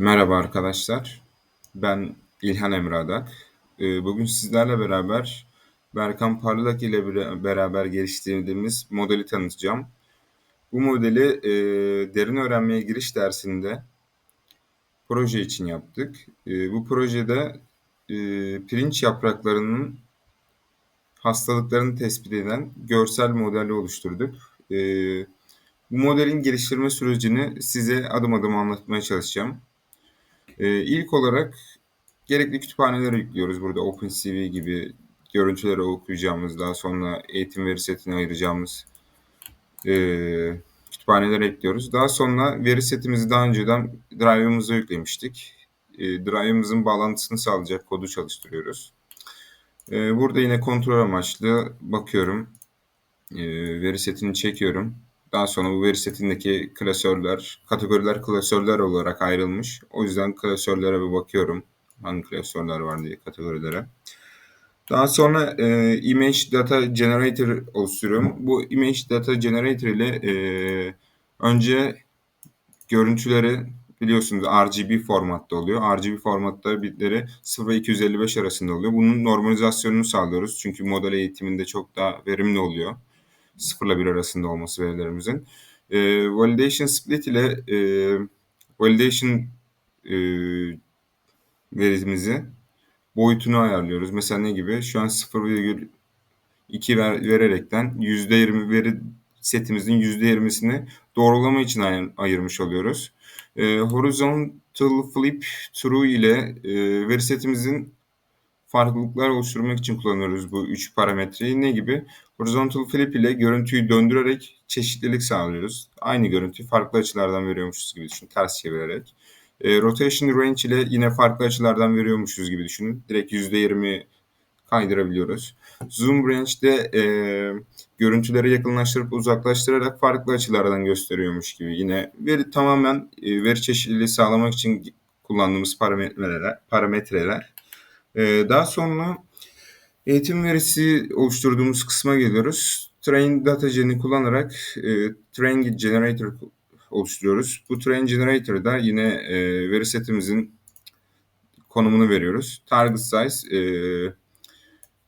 Merhaba arkadaşlar. Ben İlhan Emre Adak. Ee, bugün sizlerle beraber Berkan Parlak ile beraber geliştirdiğimiz modeli tanıtacağım. Bu modeli e, derin öğrenmeye giriş dersinde proje için yaptık. E, bu projede e, pirinç yapraklarının hastalıklarını tespit eden görsel modeli oluşturduk. Bu modelin geliştirme sürecini size adım adım anlatmaya çalışacağım. Ee, ilk olarak gerekli kütüphaneleri yüklüyoruz. Burada OpenCV gibi görüntüleri okuyacağımız, daha sonra eğitim veri setine ayıracağımız e, kütüphaneleri ekliyoruz. Daha sonra veri setimizi daha önceden Drive'ımıza yüklemiştik. E, Drive'ımızın bağlantısını sağlayacak kodu çalıştırıyoruz. E, burada yine kontrol amaçlı bakıyorum. E, veri setini çekiyorum. Daha sonra bu veri setindeki klasörler, kategoriler klasörler olarak ayrılmış. O yüzden klasörlere bir bakıyorum. Hangi klasörler var diye kategorilere. Daha sonra e, image data generator oluşturuyorum. Bu image data generator ile e, önce görüntüleri biliyorsunuz RGB formatta oluyor. RGB formatta bitleri 0 ve 255 arasında oluyor. Bunun normalizasyonunu sağlıyoruz. Çünkü model eğitiminde çok daha verimli oluyor. 0 ile 1 arasında olması verilerimizin. E, validation split ile e, validation e, verimizi boyutunu ayarlıyoruz. Mesela ne gibi? Şu an 0,2 ver, vererekten %20 veri setimizin %20'sini doğrulama için ayır, ayırmış oluyoruz. E, horizontal flip true ile e, veri setimizin farklılıklar oluşturmak için kullanıyoruz bu üç parametreyi. Ne gibi? Horizontal flip ile görüntüyü döndürerek çeşitlilik sağlıyoruz. Aynı görüntüyü farklı açılardan veriyormuşuz gibi düşünün. Ters çevirerek. E, rotation range ile yine farklı açılardan veriyormuşuz gibi düşünün. Direkt %20 kaydırabiliyoruz. Zoom range'de e, görüntüleri yakınlaştırıp uzaklaştırarak farklı açılardan gösteriyormuş gibi. Yine veri tamamen e, veri çeşitliliği sağlamak için kullandığımız parametreler. parametreler. E, daha sonra Eğitim verisi oluşturduğumuz kısma geliyoruz. Train datagen'i kullanarak e, train generator oluşturuyoruz. Bu train generator'da yine e, veri setimizin konumunu veriyoruz. Target size e,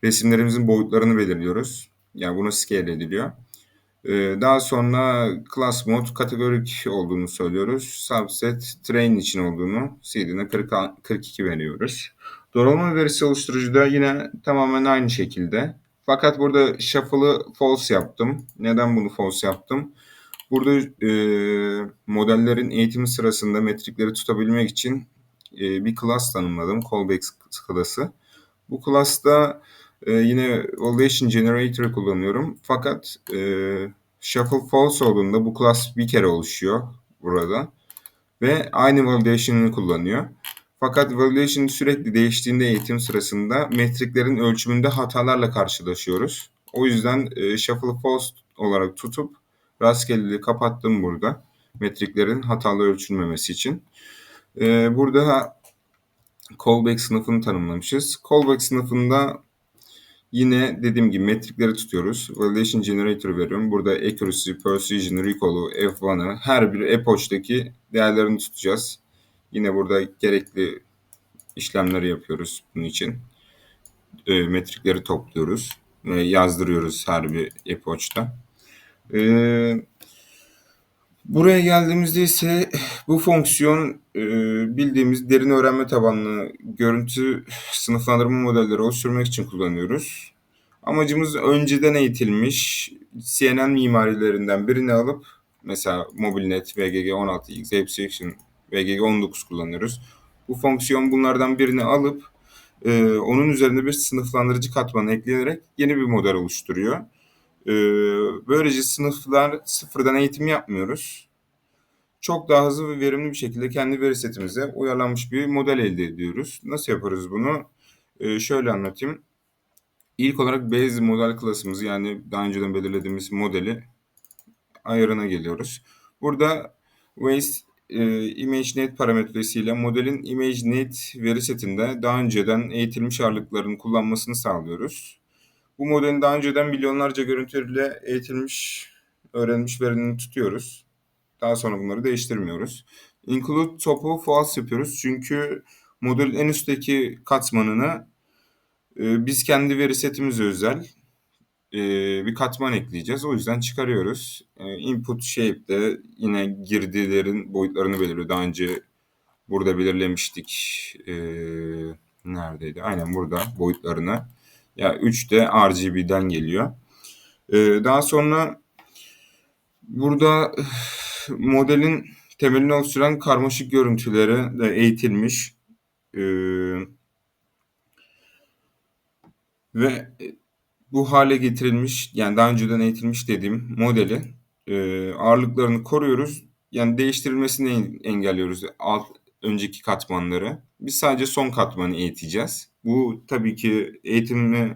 resimlerimizin boyutlarını belirliyoruz. Yani bunu scale ediliyor. E, daha sonra class mode kategorik olduğunu söylüyoruz. Subset train için olduğunu CD'ne 42 veriyoruz. Doğrulama verisi oluşturucuda yine tamamen aynı şekilde. Fakat burada shuffle'ı false yaptım. Neden bunu false yaptım? Burada e, modellerin eğitimi sırasında metrikleri tutabilmek için e, bir class tanımladım. Callback class'ı. Bu class'ta e, yine validation generator kullanıyorum. Fakat e, shuffle false olduğunda bu class bir kere oluşuyor burada. Ve aynı validation'ını kullanıyor. Fakat validation sürekli değiştiğinde eğitim sırasında metriklerin ölçümünde hatalarla karşılaşıyoruz. O yüzden e, shuffle false olarak tutup rastgeleliği kapattım burada. Metriklerin hatalı ölçülmemesi için. E, burada callback sınıfını tanımlamışız. Callback sınıfında yine dediğim gibi metrikleri tutuyoruz. Validation generator veriyorum. Burada accuracy, precision, recall'u, F1'ı her bir epoch'taki değerlerini tutacağız. Yine burada gerekli işlemleri yapıyoruz bunun için. E, metrikleri topluyoruz ve yazdırıyoruz her bir epoch'ta. E, buraya geldiğimizde ise bu fonksiyon e, bildiğimiz derin öğrenme tabanlı görüntü sınıflandırma modelleri oluşturmak için kullanıyoruz. Amacımız önceden eğitilmiş CNN mimarilerinden birini alıp mesela MobileNet, VGG16X, Abstraction VGG19 kullanıyoruz. Bu fonksiyon bunlardan birini alıp e, onun üzerine bir sınıflandırıcı katmanı ekleyerek yeni bir model oluşturuyor. E, böylece sınıflar sıfırdan eğitim yapmıyoruz. Çok daha hızlı ve verimli bir şekilde kendi veri setimize uyarlanmış bir model elde ediyoruz. Nasıl yaparız bunu? E, şöyle anlatayım. İlk olarak base model klasımızı yani daha önceden belirlediğimiz modeli ayarına geliyoruz. Burada waste e, ImageNet parametresiyle modelin ImageNet veri setinde daha önceden eğitilmiş ağırlıkların kullanmasını sağlıyoruz. Bu modelin daha önceden milyonlarca görüntüyle eğitilmiş, öğrenilmiş verini tutuyoruz. Daha sonra bunları değiştirmiyoruz. include top'u false yapıyoruz. Çünkü modülün en üstteki katmanını e, biz kendi veri setimize özel e, bir katman ekleyeceğiz. O yüzden çıkarıyoruz. E, input shape de yine girdilerin boyutlarını belirliyor. Daha önce burada belirlemiştik. E, neredeydi? Aynen burada boyutlarını. Ya 3 de RGB'den geliyor. E, daha sonra burada modelin temelini oluşturan karmaşık görüntüleri de eğitilmiş. E, ve bu hale getirilmiş yani daha önceden eğitilmiş dediğim modeli e, ağırlıklarını koruyoruz. Yani değiştirilmesini engelliyoruz alt önceki katmanları. Biz sadece son katmanı eğiteceğiz. Bu tabii ki eğitimini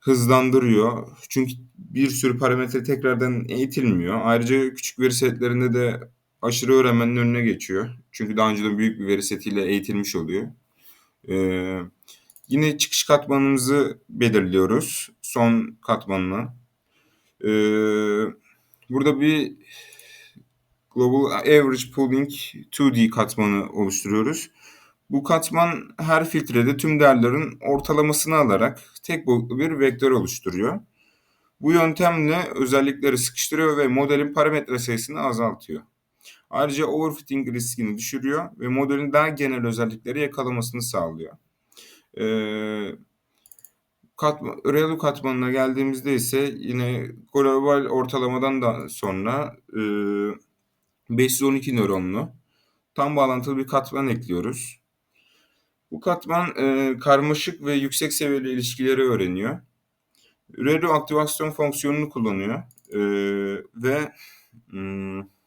hızlandırıyor. Çünkü bir sürü parametre tekrardan eğitilmiyor. Ayrıca küçük veri setlerinde de aşırı öğrenmenin önüne geçiyor. Çünkü daha önceden büyük bir veri setiyle eğitilmiş oluyor. Ee, yine çıkış katmanımızı belirliyoruz. Son katmanla. Ee, burada bir Global Average Pooling 2D katmanı oluşturuyoruz. Bu katman her filtrede tüm değerlerin ortalamasını alarak tek boyutlu bir vektör oluşturuyor. Bu yöntemle özellikleri sıkıştırıyor ve modelin parametre sayısını azaltıyor. Ayrıca overfitting riskini düşürüyor ve modelin daha genel özellikleri yakalamasını sağlıyor. Ee, katma, ReLU katmanına geldiğimizde ise yine global ortalamadan da sonra e, 512 nöronlu tam bağlantılı bir katman ekliyoruz. Bu katman e, karmaşık ve yüksek seviyeli ilişkileri öğreniyor. ReLU aktivasyon fonksiyonunu kullanıyor e, ve hmm,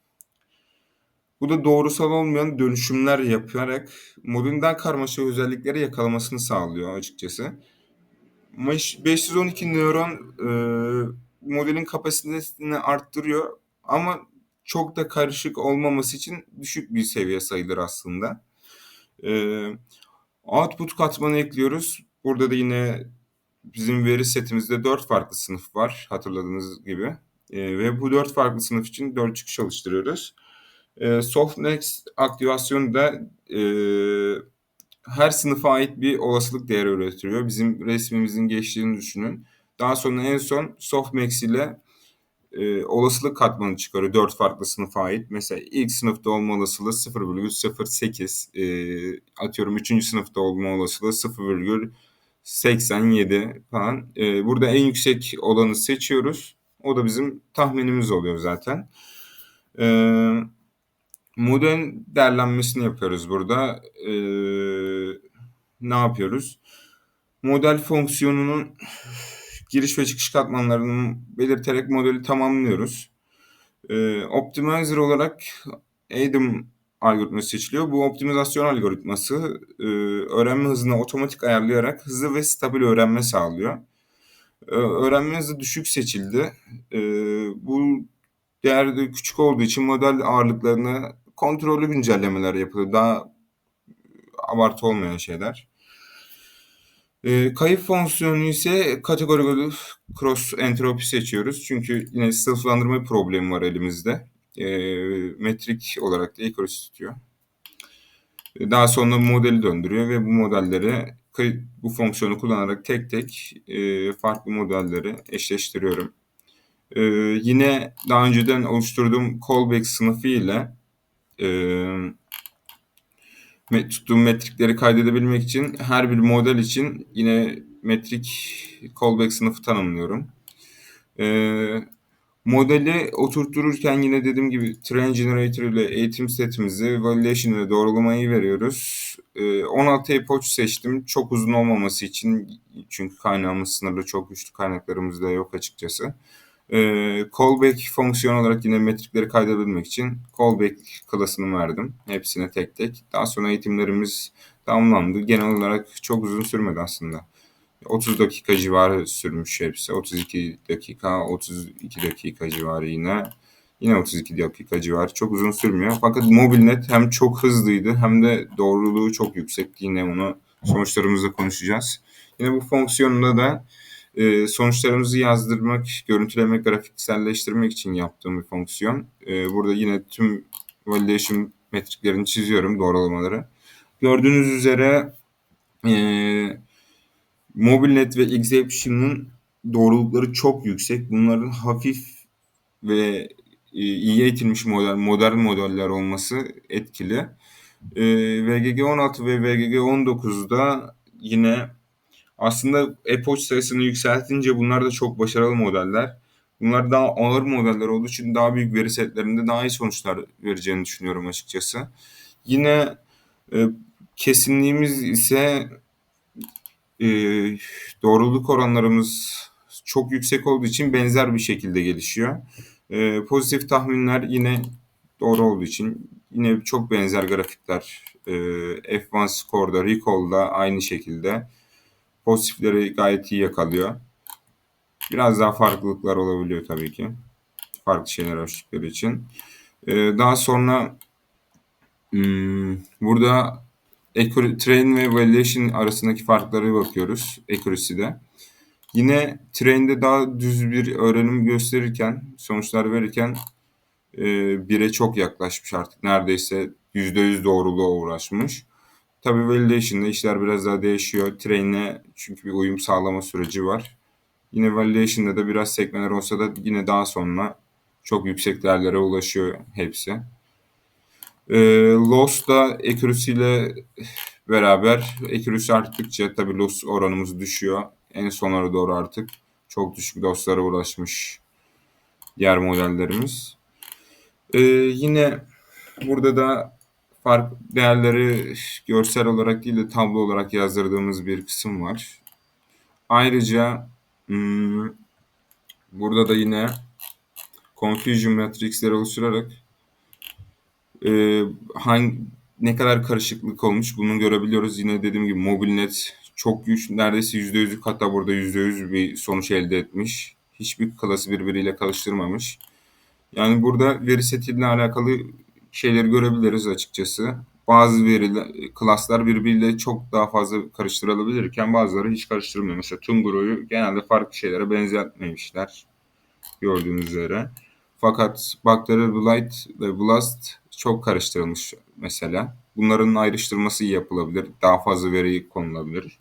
bu da doğrusal olmayan dönüşümler yaparak modelin daha karmaşık özellikleri yakalamasını sağlıyor açıkçası. 512 nöron e, modelin kapasitesini arttırıyor ama çok da karışık olmaması için düşük bir seviye sayılır aslında. E, output katmanı ekliyoruz. Burada da yine bizim veri setimizde 4 farklı sınıf var hatırladığınız gibi. E, ve bu 4 farklı sınıf için 4 çıkış oluşturuyoruz. E, Softnext aktivasyonu da e, her sınıfa ait bir olasılık değeri üretiyor. Bizim resmimizin geçtiğini düşünün. Daha sonra en son Softmax ile e, olasılık katmanı çıkarıyor. Dört farklı sınıfa ait. Mesela ilk sınıfta olma olasılığı 0,08. E, atıyorum üçüncü sınıfta olma olasılığı 0,87 falan. E, burada en yüksek olanı seçiyoruz. O da bizim tahminimiz oluyor zaten. Eee model değerlenmesini yapıyoruz burada. Ee, ne yapıyoruz? Model fonksiyonunun giriş ve çıkış katmanlarını belirterek modeli tamamlıyoruz. Ee, optimizer olarak ADAM algoritması seçiliyor. Bu optimizasyon algoritması e, öğrenme hızını otomatik ayarlayarak hızlı ve stabil öğrenme sağlıyor. Ee, öğrenme hızı düşük seçildi. Ee, bu değer de küçük olduğu için model ağırlıklarını kontrollü güncellemeler yapılıyor. Daha abartı olmayan şeyler. E, kayıp fonksiyonu ise kategori cross entropi seçiyoruz. Çünkü yine sınıflandırma problemi var elimizde. E, metrik olarak da equals tutuyor. E, daha sonra modeli döndürüyor ve bu modelleri bu fonksiyonu kullanarak tek tek e, farklı modelleri eşleştiriyorum. E, yine daha önceden oluşturduğum callback sınıfı ile e, tuttuğum metrikleri kaydedebilmek için her bir model için yine metrik callback sınıfı tanımlıyorum. E, modeli oturtururken yine dediğim gibi train generator ile eğitim setimizi validation ve doğrulamayı veriyoruz. E, 16 epoch seçtim. Çok uzun olmaması için çünkü kaynağımız sınırlı çok güçlü kaynaklarımız da yok açıkçası. E, callback fonksiyon olarak yine metrikleri kaydedebilmek için callback klasını verdim. Hepsine tek tek. Daha sonra eğitimlerimiz tamamlandı. Genel olarak çok uzun sürmedi aslında. 30 dakika civarı sürmüş hepsi. 32 dakika, 32 dakika civarı yine. Yine 32 dakika civarı. Çok uzun sürmüyor. Fakat mobilnet hem çok hızlıydı hem de doğruluğu çok yüksekti. Yine onu sonuçlarımızda konuşacağız. Yine bu fonksiyonunda da e, sonuçlarımızı yazdırmak, görüntülemek, grafikselleştirmek için yaptığım bir fonksiyon. E, burada yine tüm validation metriklerini çiziyorum, doğrulamaları. Gördüğünüz üzere eee Mobilnet ve Exception'ın doğrulukları çok yüksek. Bunların hafif ve iyi eğitilmiş model, modern modeller olması etkili. Eee, VGG 16 ve VGG 19'da yine aslında epoch sayısını yükseltince bunlar da çok başarılı modeller. Bunlar daha ağır modeller olduğu için daha büyük veri setlerinde daha iyi sonuçlar vereceğini düşünüyorum açıkçası. Yine e, kesinliğimiz ise e, doğruluk oranlarımız çok yüksek olduğu için benzer bir şekilde gelişiyor. E, pozitif tahminler yine doğru olduğu için yine çok benzer grafikler e, F1 Score'da, Recall'da aynı şekilde pozitifleri gayet iyi yakalıyor. Biraz daha farklılıklar olabiliyor tabii ki. Farklı şeyler ölçtükleri için. Ee, daha sonra hmm, burada train ve validation arasındaki farkları bakıyoruz accuracy'de. Yine train'de daha düz bir öğrenim gösterirken, sonuçlar verirken e, bire çok yaklaşmış artık. Neredeyse %100 doğruluğa uğraşmış. Tabii validation'da işler biraz daha değişiyor. Train'e çünkü bir uyum sağlama süreci var. Yine validation'da da biraz sekmeler olsa da yine daha sonra çok yüksek değerlere ulaşıyor hepsi. E, loss da accuracy ile beraber accuracy arttıkça tabii loss oranımız düşüyor. En sonlara doğru artık çok düşük loss'lara ulaşmış diğer modellerimiz. E, yine burada da fark değerleri görsel olarak değil de tablo olarak yazdırdığımız bir kısım var. Ayrıca hmm, burada da yine confusion matrixleri oluşturarak e, hangi ne kadar karışıklık olmuş bunu görebiliyoruz. Yine dediğim gibi mobilnet çok güç neredeyse %100'lük hatta burada %100 bir sonuç elde etmiş. Hiçbir klası birbiriyle karıştırmamış. Yani burada veri setiyle alakalı şeyleri görebiliriz açıkçası. Bazı veri klaslar birbiriyle çok daha fazla karıştırılabilirken bazıları hiç karıştırmıyor. Mesela Tunguru'yu genelde farklı şeylere benzetmemişler gördüğünüz üzere. Fakat Bacteria Blight ve Blast çok karıştırılmış mesela. Bunların ayrıştırması iyi yapılabilir. Daha fazla veri konulabilir.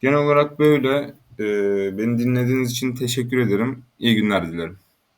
Genel olarak böyle. Ee, beni dinlediğiniz için teşekkür ederim. İyi günler dilerim.